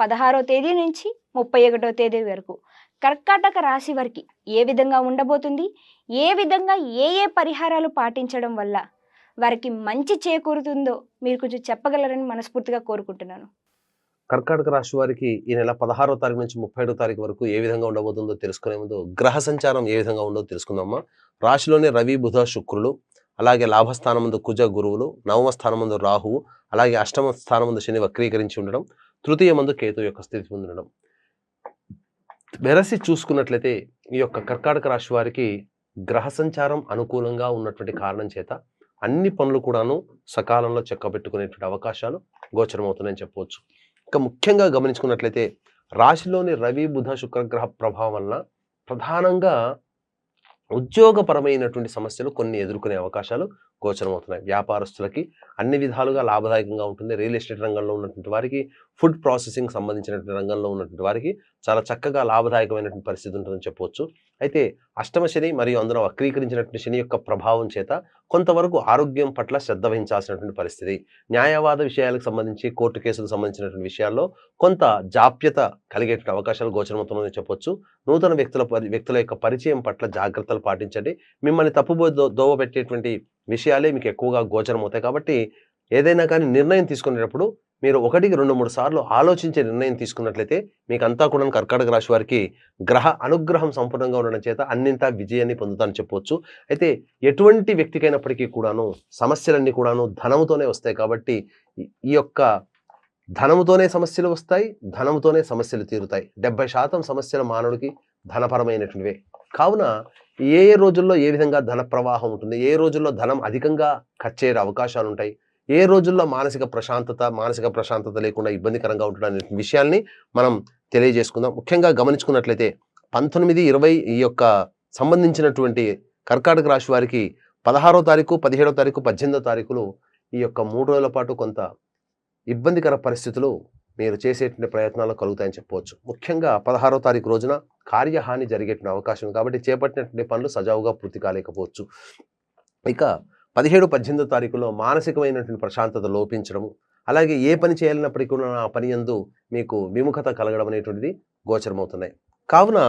పదహారో తేదీ నుంచి ముప్పై ఒకటో తేదీ వరకు. కర్కాటక రాశి వారికి ఏ విధంగా ఉండబోతుంది? ఏ విధంగా ఏ ఏ పరిహారాలు పాటించడం వల్ల వారికి మంచి చేకూరుతుందో మీరు కొంచెం చెప్పగలరని మనస్ఫూర్తిగా కోరుకుంటున్నాను. కర్కాటక రాశి వారికి ఈ నెల పదహారో తారీఖు నుంచి ముప్పై ఏడో తారీఖు వరకు ఏ విధంగా ఉండబోతుందో తెలుసుకునే ముందు గ్రహ సంచారం ఏ విధంగా ఉండదో తెలుసుకుందామా? రాశిలోని రవి బుధ శుక్రులు అలాగే లాభస్థానం ముందు కుజ గురువులు నవమ స్థానం ముందు రాహువు అలాగే అష్టమ స్థానం ముందు శని వక్రీకరించి ఉండడం తృతీయ మందు కేతు యొక్క స్థితి పొందడం వెరసి చూసుకున్నట్లయితే ఈ యొక్క కర్కాటక రాశి వారికి గ్రహ సంచారం అనుకూలంగా ఉన్నటువంటి కారణం చేత అన్ని పనులు కూడాను సకాలంలో చెక్కబెట్టుకునేటువంటి అవకాశాలు గోచరమవుతున్నాయని చెప్పవచ్చు. ఇంకా ముఖ్యంగా గమనించుకున్నట్లయితే రాశిలోని రవి బుధ శుక్రగ్రహ ప్రభావం వలన ప్రధానంగా ఉద్యోగపరమైనటువంటి సమస్యలు కొన్ని ఎదుర్కొనే అవకాశాలు గోచరమవుతున్నాయి. వ్యాపారస్తులకి అన్ని విధాలుగా లాభదాయకంగా ఉంటుంది. రియల్ ఎస్టేట్ రంగంలో ఉన్నటువంటి వారికి ఫుడ్ ప్రాసెసింగ్ సంబంధించినటువంటి రంగంలో ఉన్నటువంటి వారికి చాలా చక్కగా లాభదాయకమైనటువంటి పరిస్థితి ఉంటుందని చెప్పవచ్చు అయితే అష్టమ శని మరియు అందులో వక్రీకరించినటువంటి శని యొక్క ప్రభావం చేత కొంతవరకు ఆరోగ్యం పట్ల శ్రద్ధ వహించాల్సినటువంటి పరిస్థితి. న్యాయవాద విషయాలకు సంబంధించి కోర్టు కేసులకు సంబంధించినటువంటి విషయాల్లో కొంత జాప్యత కలిగేటువంటి అవకాశాలు గోచరమవుతున్నాయని చెప్పొచ్చు. నూతన వ్యక్తుల పరి- వ్యక్తుల యొక్క పరిచయం పట్ల జాగ్రత్తలు పాటించండి. మిమ్మల్ని తప్పుబో దోవ పెట్టేటువంటి విషయాలే మీకు ఎక్కువగా గోచరమవుతాయి కాబట్టి ఏదైనా కానీ నిర్ణయం తీసుకునేటప్పుడు మీరు ఒకటికి రెండు మూడు సార్లు ఆలోచించే నిర్ణయం తీసుకున్నట్లయితే మీకు అంతా కూడా కర్కాటక రాశి వారికి గ్రహ అనుగ్రహం సంపూర్ణంగా ఉండడం చేత అన్నింటా విజయాన్ని పొందుతారని చెప్పవచ్చు అయితే ఎటువంటి వ్యక్తికైనప్పటికీ కూడాను సమస్యలన్నీ కూడాను ధనముతోనే వస్తాయి కాబట్టి ఈ- యొక్క ధనముతోనే సమస్యలు వస్తాయి ధనముతోనే సమస్యలు తీరుతాయి. డెబ్బై శాతం సమస్యల మానవుడికి ధనపరమైనటువంటివే. కావున ఏ ఏ రోజుల్లో ఏ విధంగా ధన ప్రవాహం ఉంటుంది ఏ రోజుల్లో ధనం అధికంగా ఖర్చు అవకాశాలు ఉంటాయి ఏ రోజుల్లో మానసిక ప్రశాంతత మానసిక ప్రశాంతత లేకుండా ఇబ్బందికరంగా ఉంటున్న విషయాల్ని మనం తెలియజేసుకుందాం. ముఖ్యంగా గమనించుకున్నట్లయితే పంతొమ్మిది ఇరవై ఈ యొక్క సంబంధించినటువంటి కర్కాటక రాశి వారికి పదహారో తారీఖు పదిహేడో తారీఖు పద్దెనిమిదో తారీఖులు ఈ యొక్క మూడు రోజుల పాటు కొంత ఇబ్బందికర పరిస్థితులు మీరు చేసేటువంటి ప్రయత్నాలు కలుగుతాయని చెప్పవచ్చు. ముఖ్యంగా పదహారో తారీఖు రోజున కార్యహాని జరిగేటువంటి అవకాశం కాబట్టి చేపట్టినటువంటి పనులు సజావుగా పూర్తి కాలేకపోవచ్చు. ఇక పదిహేడు పద్దెనిమిదో తారీఖులో మానసికమైనటువంటి ప్రశాంతత లోపించడము అలాగే ఏ పని చేయాలన్నప్పటికీ కూడా ఆ పని యందు మీకు విముఖత కలగడం అనేటువంటిది గోచరమవుతున్నాయి. కావున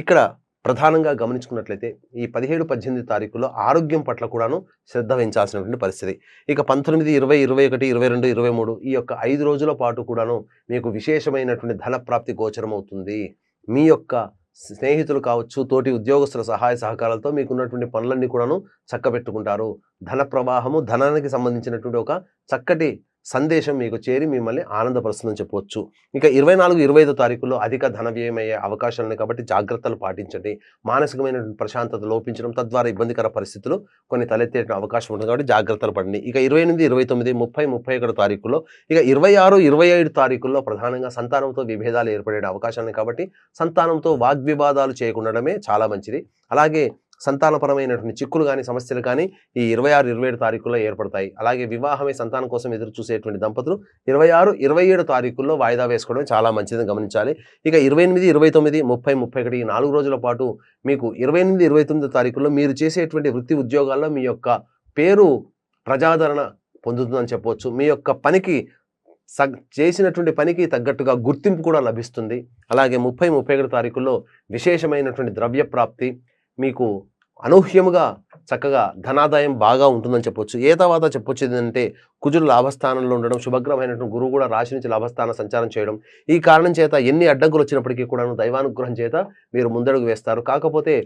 ఇక్కడ ప్రధానంగా గమనించుకున్నట్లయితే ఈ పదిహేడు పద్దెనిమిది తారీఖులో ఆరోగ్యం పట్ల కూడాను శ్రద్ధ వహించాల్సినటువంటి పరిస్థితి. ఇక పంతొమ్మిది ఇరవై ఇరవై ఒకటి ఇరవై రెండు ఇరవై మూడు ఈ యొక్క ఐదు రోజుల పాటు కూడాను మీకు విశేషమైనటువంటి ధన ప్రాప్తి గోచరమవుతుంది. మీ యొక్క స్నేహితులు కావచ్చు తోటి ఉద్యోగస్తుల సహాయ సహకారాలతో మీకు ఉన్నటువంటి పనులన్నీ కూడాను చక్కబెట్టుకుంటారు. ధన ప్రవాహము ధనానికి సంబంధించినటువంటి ఒక చక్కటి సందేశం మీకు చేరి మిమ్మల్ని ఆనందపరుస్తుందని చెప్పవచ్చు. ఇక ఇరవై నాలుగు ఇరవై ఐదో తారీఖుల్లో అధిక ధన వ్యయం అయ్యే అవకాశాలు ఉన్నాయి కాబట్టి జాగ్రత్తలు పాటించండి. మానసికమైనటువంటి ప్రశాంతత లోపించడం తద్వారా ఇబ్బందికర పరిస్థితులు కొన్ని తలెత్తే అవకాశం ఉంటుంది కాబట్టి జాగ్రత్తలు పడండి. ఇక ఇరవై ఎనిమిది ఇరవై తొమ్మిది ముప్పై ముప్పై ఒకటి తారీఖుల్లో ఇక ఇరవై ఆరు ఇరవై ఐదు తారీఖుల్లో ప్రధానంగా సంతానంతో విభేదాలు ఏర్పడే అవకాశాలు కాబట్టి సంతానంతో వాగ్వివాదాలు చేయకుండడమే చాలా మంచిది. అలాగే సంతానపరమైనటువంటి చిక్కులు కానీ సమస్యలు కానీ ఈ ఇరవై ఆరు ఇరవై ఏడు తారీఖుల్లో ఏర్పడతాయి. అలాగే వివాహమే సంతానం కోసం ఎదురు చూసేటువంటి దంపతులు ఇరవై ఆరు ఇరవై ఏడు తారీఖుల్లో వాయిదా వేసుకోవడం చాలా మంచిదని గమనించాలి. ఇక ఇరవై ఎనిమిది ఇరవై తొమ్మిది ముప్పై ముప్పై ఒకటి ఈ నాలుగు రోజుల పాటు మీకు ఇరవై ఎనిమిది ఇరవై తొమ్మిది తారీఖుల్లో మీరు చేసేటువంటి వృత్తి ఉద్యోగాల్లో మీ యొక్క పేరు ప్రజాదరణ పొందుతుందని చెప్పవచ్చు. మీ యొక్క పనికి సగ్ చేసినటువంటి పనికి తగ్గట్టుగా గుర్తింపు కూడా లభిస్తుంది. అలాగే ముప్పై ముప్పై ఒకటి తారీఖుల్లో విశేషమైనటువంటి ద్రవ్య ప్రాప్తి మీకు అనూహ్యముగా చక్కగా ధనాదాయం బాగా ఉంటుందని చెప్పొచ్చు. ఏ తర్వాత చెప్పొచ్చు ఏంటంటే కుజుడు లాభస్థానంలో ఉండడం శుభగ్రహమైనటువంటి గురువు కూడా రాశి నుంచి లాభస్థాన సంచారం చేయడం. ఈ కారణం చేత ఎన్ని అడ్డంకులు వచ్చినప్పటికీ కూడా దైవానుగ్రహం చేత మీరు ముందడుగు వేస్తారు. కాకపోతే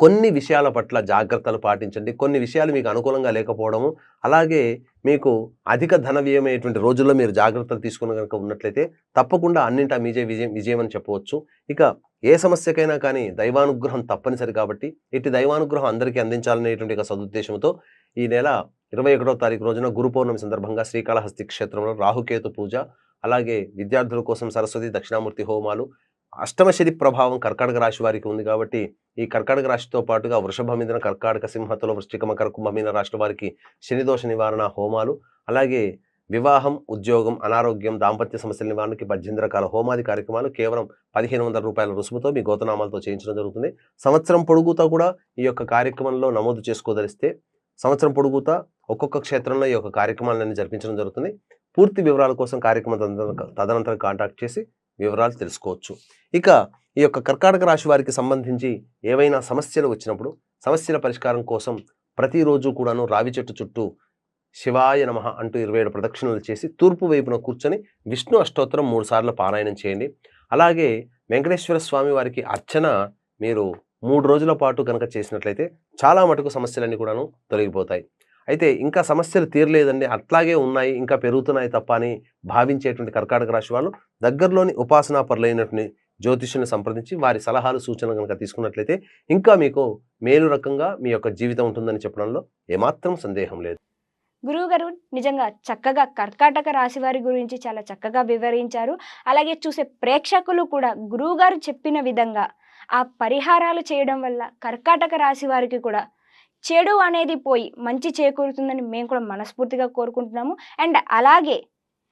కొన్ని విషయాల పట్ల జాగ్రత్తలు పాటించండి. కొన్ని విషయాలు మీకు అనుకూలంగా లేకపోవడము అలాగే మీకు అధిక ధన వ్యయమైనటువంటి రోజుల్లో మీరు జాగ్రత్తలు తీసుకుని కనుక ఉన్నట్లయితే తప్పకుండా అన్నింటా మీజే విజయం విజయం అని చెప్పవచ్చు. ఇక ఏ సమస్యకైనా కానీ దైవానుగ్రహం తప్పనిసరి కాబట్టి ఇటు దైవానుగ్రహం అందరికీ అందించాలనేటువంటి ఒక సదుద్దేశంతో ఈ నెల ఇరవై ఒకటో తారీఖు రోజున గురు పౌర్ణమి సందర్భంగా శ్రీకాళహస్తి క్షేత్రంలో రాహుకేతు పూజ అలాగే విద్యార్థుల కోసం సరస్వతి దక్షిణామూర్తి హోమాలు అష్టమ శని ప్రభావం కర్కాటక రాశి వారికి ఉంది కాబట్టి ఈ కర్కాటక రాశితో పాటుగా వృషభ మీదన కర్కాటక సింహతుల వృష్టిక మకర కుంభమీన రాశుల వారికి శని దోష నివారణ హోమాలు. అలాగే వివాహం ఉద్యోగం అనారోగ్యం దాంపత్య సమస్యల నివారణకి పద్దెనిమిది రకాల హోమాది కార్యక్రమాలు కేవలం పదిహేను వందల రూపాయల రుసుముతో మీ గోతనామాలతో చేయించడం జరుగుతుంది. సంవత్సరం పొడుగుతా కూడా ఈ యొక్క కార్యక్రమంలో నమోదు చేసుకోదలిస్తే సంవత్సరం పొడుగుతా ఒక్కొక్క క్షేత్రంలో ఈ యొక్క కార్యక్రమాలన్నీ జరిపించడం జరుగుతుంది. పూర్తి వివరాల కోసం కార్యక్రమం తదనంతరం కాంటాక్ట్ చేసి వివరాలు తెలుసుకోవచ్చు. ఇక ఈ యొక్క కర్కాటక రాశి వారికి సంబంధించి ఏవైనా సమస్యలు వచ్చినప్పుడు సమస్యల పరిష్కారం కోసం ప్రతిరోజు కూడాను రావి చెట్టు చుట్టూ శివాయ నమః అంటూ ఇరవై ఏడు ప్రదక్షిణలు చేసి తూర్పు వైపున కూర్చొని విష్ణు అష్టోత్తరం మూడు సార్లు పారాయణం చేయండి. అలాగే వెంకటేశ్వర స్వామి వారికి అర్చన మీరు మూడు రోజుల పాటు కనుక చేసినట్లయితే చాలా మటుకు సమస్యలన్నీ కూడాను తొలగిపోతాయి. అయితే ఇంకా సమస్యలు తీరలేదండి. అట్లాగే ఉన్నాయి. ఇంకా పెరుగుతున్నాయి తప్ప అని భావించేటువంటి కర్కాటక రాశి వాళ్ళు దగ్గరలోని ఉపాసనా పరులైనటువంటి జ్యోతిష్యుని సంప్రదించి వారి సలహాలు సూచనలు కనుక తీసుకున్నట్లయితే ఇంకా మీకు మేలు రకంగా మీ యొక్క జీవితం ఉంటుందని చెప్పడంలో ఏమాత్రం సందేహం లేదు. గురువుగారు నిజంగా చక్కగా కర్కాటక రాశి వారి గురించి చాలా చక్కగా వివరించారు. అలాగే చూసే ప్రేక్షకులు కూడా గురువుగారు చెప్పిన విధంగా ఆ పరిహారాలు చేయడం వల్ల కర్కాటక రాశి వారికి కూడా చెడు అనేది పోయి మంచి చేకూరుతుందని మేము కూడా మనస్ఫూర్తిగా కోరుకుంటున్నాము. అండ్ అలాగే